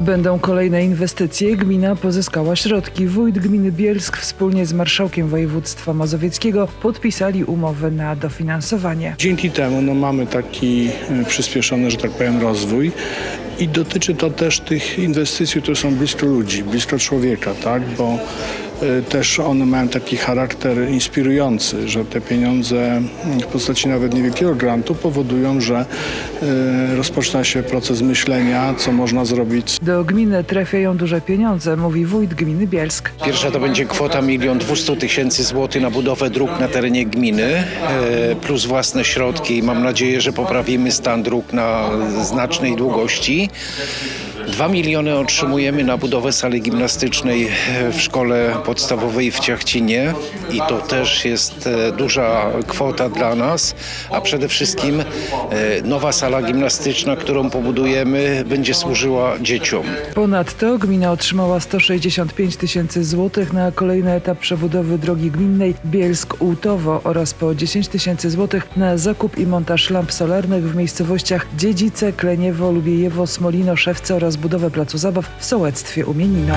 Będą kolejne inwestycje. Gmina pozyskała środki. Wójt gminy Bielsk wspólnie z marszałkiem województwa mazowieckiego podpisali umowę na dofinansowanie. Dzięki temu no, mamy taki e, przyspieszony, że tak powiem, rozwój i dotyczy to też tych inwestycji, które są blisko ludzi, blisko człowieka, tak? bo też one mają taki charakter inspirujący, że te pieniądze w postaci nawet niewielkiego grantu powodują, że e, rozpoczyna się proces myślenia, co można zrobić Do gminy trafiają duże pieniądze, mówi wójt gminy Bielsk. Pierwsza to będzie kwota 1 200 tysięcy złotych na budowę dróg na terenie gminy, e, plus własne środki. Mam nadzieję, że poprawimy stan dróg na znacznej długości. 2 miliony otrzymujemy na budowę sali gimnastycznej w szkole podstawowej w Ciachcinie i to też jest e, duża kwota dla nas, a przede wszystkim e, nowa sala gimnastyczna, którą pobudujemy, będzie służyła dzieciom. Ponadto gmina otrzymała 165 tysięcy złotych na kolejny etap przebudowy drogi gminnej Bielsk-Ułtowo oraz po 10 tysięcy złotych na zakup i montaż lamp solarnych w miejscowościach Dziedzice, Kleniewo, Lubiejewo, Smolino, Szewce oraz budowę placu zabaw w sołectwie Umienino.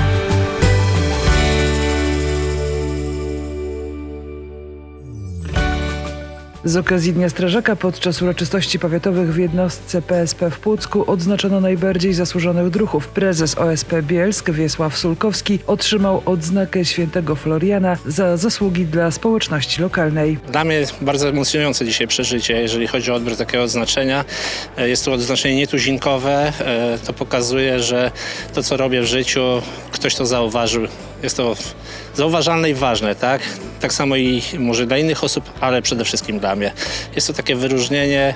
Z okazji Dnia Strażaka podczas uroczystości powiatowych w jednostce PSP w Płocku odznaczono najbardziej zasłużonych druhów. Prezes OSP Bielsk Wiesław Sulkowski otrzymał odznakę świętego Floriana za zasługi dla społeczności lokalnej. Dla mnie bardzo emocjonujące dzisiaj przeżycie, jeżeli chodzi o odbiór takiego odznaczenia. E, Jest to odznaczenie nietuzinkowe. e, To pokazuje, że to, co robię w życiu, ktoś to zauważył. Jest to zauważalne i ważne, tak? Tak samo i może dla innych osób, ale przede wszystkim dla mnie. Jest to takie wyróżnienie.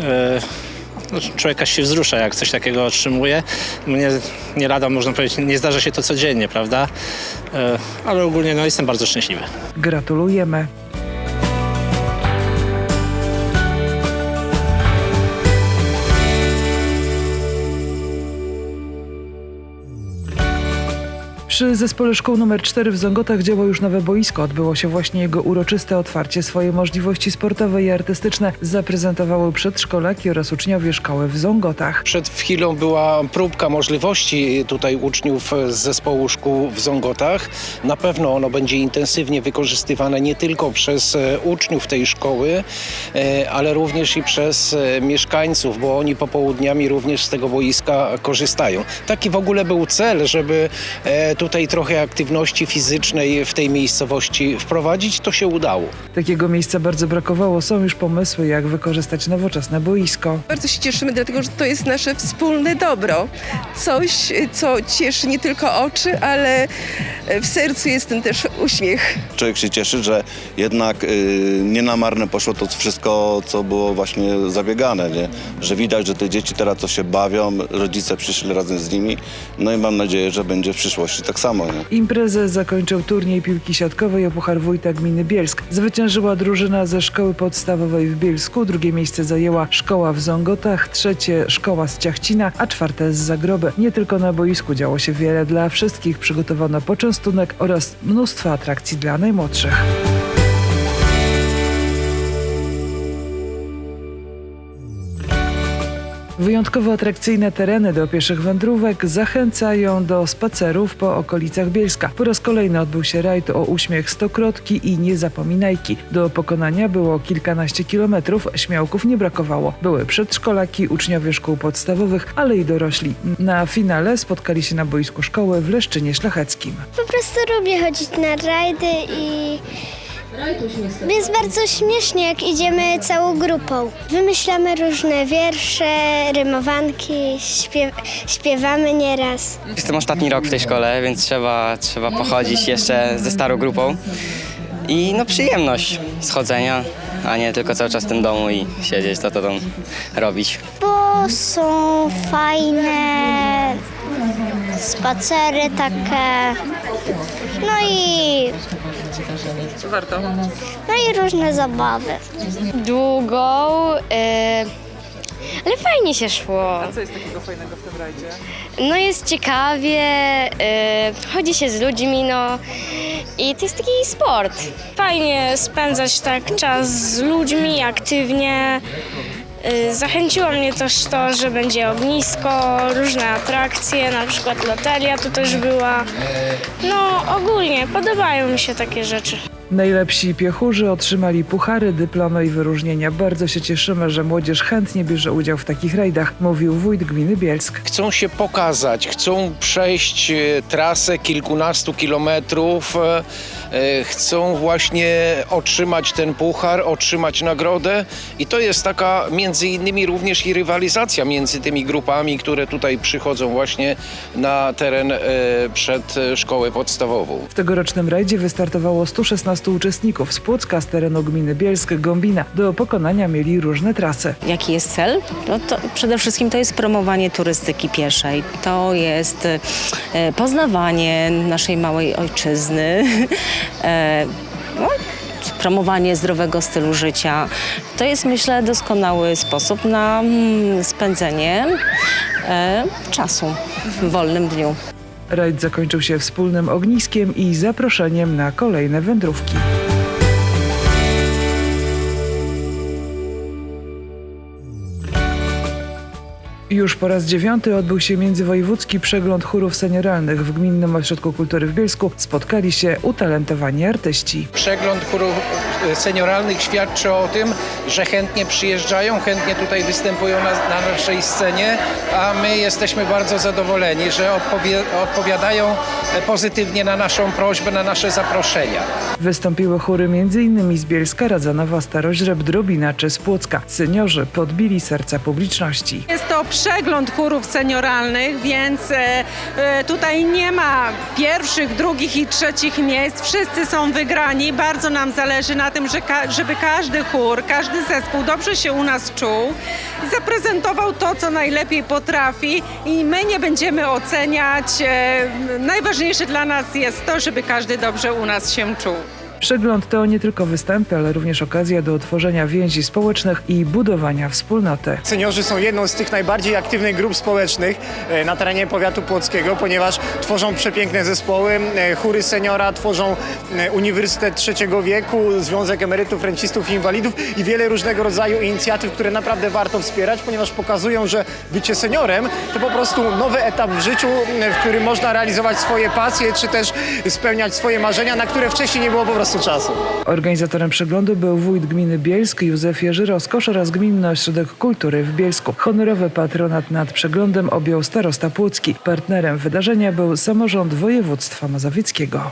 e, no, Człowiek aż się wzrusza, jak coś takiego otrzymuje. Mnie nie lada, można powiedzieć, nie zdarza się to codziennie, prawda? E, Ale ogólnie no, jestem bardzo szczęśliwy. Gratulujemy. Przy zespole szkół nr 4 w Zongotach działa już nowe boisko. Odbyło się właśnie jego uroczyste otwarcie. Swoje możliwości sportowe i artystyczne zaprezentowały przedszkolaki oraz uczniowie szkoły w Zongotach. Przed chwilą była próbka możliwości tutaj uczniów z zespołu szkół w Zongotach. Na pewno ono będzie intensywnie wykorzystywane nie tylko przez e, uczniów tej szkoły, e, ale również i przez e, mieszkańców, bo oni popołudniami również z tego boiska korzystają. Taki w ogóle był cel, żeby e, tutaj trochę aktywności fizycznej w tej miejscowości wprowadzić. To się udało. Takiego miejsca bardzo brakowało. Są już pomysły, jak wykorzystać nowoczesne boisko. Bardzo się cieszymy, dlatego że to jest nasze wspólne dobro. Coś, co cieszy nie tylko oczy, ale w sercu jest ten też uśmiech. Człowiek się cieszy, że jednak y, nie na marne poszło to wszystko, co było właśnie zabiegane, nie? że widać, że te dzieci teraz to się bawią, rodzice przyszli razem z nimi, no i mam nadzieję, że będzie w przyszłości tak samo. Nie? Imprezę zakończył turniej piłki siatkowej o Puchar Wójta Gminy Bielsk. Zwyciężyła drużyna ze szkoły podstawowej w Bielsku, drugie miejsce zajęła szkoła w Zongotach, trzecie szkoła z Ciachcina, a czwarte z Zagroby. Nie tylko na boisku działo się wiele dla wszystkich, przygotowano poczęstunek oraz mnóstwo atrakcji dla najmłodszych. Wyjątkowo atrakcyjne tereny do pieszych wędrówek zachęcają do spacerów po okolicach Bielska. Po raz kolejny odbył się rajd o uśmiech Stokrotki i Niezapominajki. Do pokonania było kilkanaście kilometrów, śmiałków nie brakowało. Były przedszkolaki, uczniowie szkół podstawowych, ale i dorośli. Na finale spotkali się na boisku szkoły w Leszczynie Szlacheckim. Po prostu lubię chodzić na rajdy i jest bardzo śmiesznie, jak idziemy całą grupą. Wymyślamy różne wiersze, rymowanki, śpiew śpiewamy nieraz. Jestem ostatni rok w tej szkole, więc trzeba, trzeba pochodzić jeszcze ze starą grupą. I no przyjemność schodzenia, a nie tylko cały czas w tym domu i siedzieć, to to tam robić. Bo są fajne spacery takie. No i. Warto. No i różne zabawy. długą, y, ale fajnie się szło. Co jest takiego fajnego w tym rajdzie? No jest ciekawie, y, chodzi się z ludźmi, no i to jest taki sport. Fajnie spędzać tak czas z ludźmi aktywnie. Y, Zachęciło mnie też to, że będzie ognisko, różne atrakcje, na przykład loteria tu też była. No ogólnie podobają mi się takie rzeczy. Najlepsi piechurzy otrzymali puchary, dyplomy i wyróżnienia. Bardzo się cieszymy, że młodzież chętnie bierze udział w takich rajdach, mówił wójt gminy Bielsk. Chcą się pokazać, chcą przejść e, trasę kilkunastu kilometrów, e, e, chcą właśnie otrzymać ten puchar, otrzymać nagrodę i to jest taka między innymi również i rywalizacja między tymi grupami, które tutaj przychodzą właśnie na teren przed szkołę podstawową. W tegorocznym rajdzie wystartowało 116 uczestników z Płocka, z terenu gminy Bielsk, Gombina. Do pokonania mieli różne trasy. Jaki jest cel? No to przede wszystkim to jest promowanie turystyki pieszej. To jest e, poznawanie naszej małej ojczyzny. e, no, promowanie zdrowego stylu życia. To jest myślę doskonały sposób na mm, spędzenie e, czasu w wolnym dniu. Rajd zakończył się wspólnym ogniskiem i zaproszeniem na kolejne wędrówki. Już po raz dziewiąty odbył się międzywojewódzki przegląd chórów senioralnych w Gminnym Ośrodku Kultury w Bielsku. Spotkali się utalentowani artyści. Przegląd chórów e, senioralnych świadczy o tym, że chętnie przyjeżdżają, chętnie tutaj występują na, na naszej scenie, a my jesteśmy bardzo zadowoleni, że odpowie, odpowiadają e, pozytywnie na naszą prośbę, na nasze zaproszenia. Wystąpiły chóry m.in. z Bielska, Radzanowa, Staroźreb, Drobina czy z Płocka. Seniorzy podbili serca publiczności. Jest to przegląd chórów senioralnych, więc e, e, tutaj nie ma pierwszych, drugich i trzecich miejsc. Wszyscy są wygrani. Bardzo nam zależy na tym, żeby każdy chór, każdy zespół dobrze się u nas czuł zaprezentował to, co najlepiej potrafi i my nie będziemy oceniać. E, najważniejsze dla nas jest to, żeby każdy dobrze u nas się czuł. Przegląd to nie tylko występy, ale również okazja do utworzenia więzi społecznych i budowania wspólnoty. Seniorzy są jedną z tych najbardziej aktywnych grup społecznych e, na terenie powiatu płockiego, ponieważ tworzą przepiękne zespoły. E, Chóry seniora tworzą e, Uniwersytet Trzeciego Wieku, Związek Emerytów, Rencistów i Inwalidów i wiele różnego rodzaju inicjatyw, które naprawdę warto wspierać, ponieważ pokazują, że bycie seniorem to po prostu nowy etap w życiu, w którym można realizować swoje pasje, czy też spełniać swoje marzenia, na które wcześniej nie było po prostu czasu. Organizatorem przeglądu był wójt gminy Bielsk Józef Jerzy Roskosz oraz Gminny Ośrodek Kultury w Bielsku. Honorowy patronat nad przeglądem objął starosta Płocki. Partnerem wydarzenia był samorząd województwa mazowieckiego.